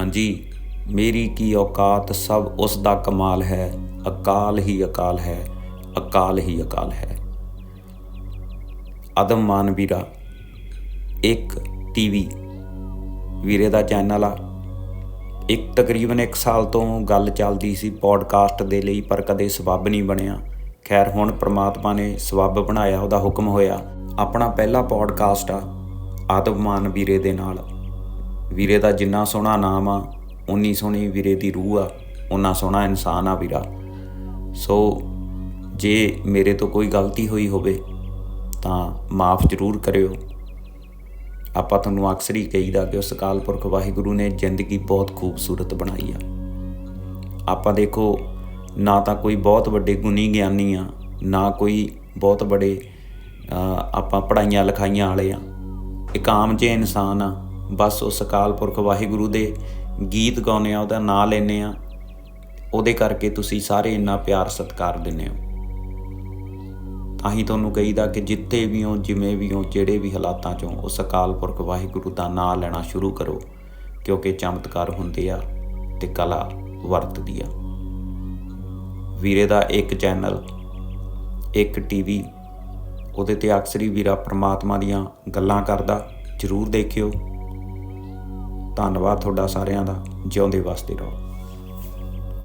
ਹਾਂਜੀ, ਮੇਰੀ ਕੀ ਔਕਾਤ ਸਭ ਉਸ ਦਾ ਕਮਾਲ ਹੈ, ਅਕਾਲ ਹੀ ਅਕਾਲ ਹੈ, ਅਕਾਲ ਹੀ ਅਕਾਲ ਹੈ। ਅਦਮ ਮਾਨ ਵੀਰਾ, ਇੱਕ ਟੀਵੀ ਵੀਰੇ ਦਾ ਚੈਨਲ ਆ। ਇੱਕ ਤਕਰੀਬਨ 1 ਸਾਲ ਤੋਂ ਗੱਲ ਚੱਲਦੀ ਸੀ ਪੋਡਕਾਸਟ ਦੇ ਲਈ, ਪਰ ਕਦੇ ਸਬੱਬ ਨਹੀਂ ਬਣਿਆ। ਖੈਰ, ਹੁਣ ਪ੍ਰਮਾਤਮਾ ਨੇ ਸਬੱਬ ਬਣਾਇਆ, ਉਹਦਾ ਹੁਕਮ ਹੋਇਆ। ਆਪਣਾ ਪਹਿਲਾ ਪੋਡਕਾਸਟ ਆ ਆਦਮਮਾਨ ਵੀਰੇ ਦੇ ਨਾਲ। ਵੀਰੇ ਦਾ ਜਿੰਨਾ ਸੋਹਣਾ ਨਾਮ ਆ ਉਨੀ ਸੋਹਣੀ ਵੀਰੇ ਦੀ ਰੂਹ ਆ ਉਨਾ ਸੋਹਣਾ ਇਨਸਾਨ ਆ ਵੀਰਾ। ਸੋ ਜੇ ਮੇਰੇ ਤੋਂ ਕੋਈ ਗਲਤੀ ਹੋਈ ਹੋਵੇ, ਤਾਂ ਮਾਫ ਜ਼ਰੂਰ ਕਰਿਓ। ਆਪਾਂ ਤੁਹਾਨੂੰ ਅਕਸਰ ਹੀ ਕਹੀਦਾ ਕਿ ਉਸ ਅਕਾਲ ਪੁਰਖ ਵਾਹਿਗੁਰੂ ਨੇ ਜ਼ਿੰਦਗੀ ਬਹੁਤ ਖੂਬਸੂਰਤ ਬਣਾਈ ਆ। ਆਪਾਂ ਦੇਖੋ, ਨਾ ਤਾਂ ਕੋਈ ਬਹੁਤ ਵੱਡੇ ਗੁਣੀ ਗਿਆਨੀ ਆ, ਨਾ ਕੋਈ ਬਹੁਤ ਬੜੇ ਆਪਾਂ ਪੜਾਈਆਂ ਲਿਖਾਈਆਂ ਵਾਲੇ ਆ। ਇੱਕ ਆਮ ਜਿਹੇ ਇਨਸਾਨ ਆ ਬਸ ਉਸ ਅਕਾਲ ਪੁਰਖ ਵਾਹਿਗੁਰੂ ਦੇ ਗੀਤ ਗਾਉਂਦੇ ਆ, ਉਹਦਾ ਨਾਂ ਲੈਨੇ ਆ। ਉਹਦੇ ਕਰਕੇ ਤੁਸੀਂ ਸਾਰੇ ਇੰਨਾ ਪਿਆਰ ਸਤਿਕਾਰ ਦਿੰਦੇ ਹੋ। ਤਾਂ ਹੀ ਤੁਹਾਨੂੰ ਕਹੀਦਾ ਕਿ ਜਿੱਥੇ ਵੀ ਹੋ, ਜਿਵੇਂ ਵੀ ਹੋ, ਜਿਹੜੇ ਵੀ ਹਾਲਾਤਾਂ ਚੋਂ ਉਸ ਅਕਾਲ ਪੁਰਖ ਵਾਹਿਗੁਰੂ ਦਾ ਨਾਮ ਲੈਣਾ ਸ਼ੁਰੂ ਕਰੋ, ਕਿਉਂਕਿ ਚਮਤਕਾਰ ਹੁੰਦੇ ਆ ਤੇ ਕਲਾ ਵਰਤਦੀ ਆ। ਵੀਰੇ ਦਾ ਇੱਕ ਚੈਨਲ, ਇੱਕ ਟੀਵੀ, ਉਹਦੇ ਤੇ ਅਕਸਰ ਹੀ ਵੀਰਾ ਪ੍ਰਮਾਤਮਾ ਦੀਆਂ ਗੱਲਾਂ ਕਰਦਾ, ਜਰੂਰ ਦੇਖਿਓ। ਧੰਨਵਾਦ ਤੁਹਾਡਾ ਸਾਰਿਆਂ ਦਾ ਜਿਉਂਦੇ ਵਸਦੇ ਰਹੋ।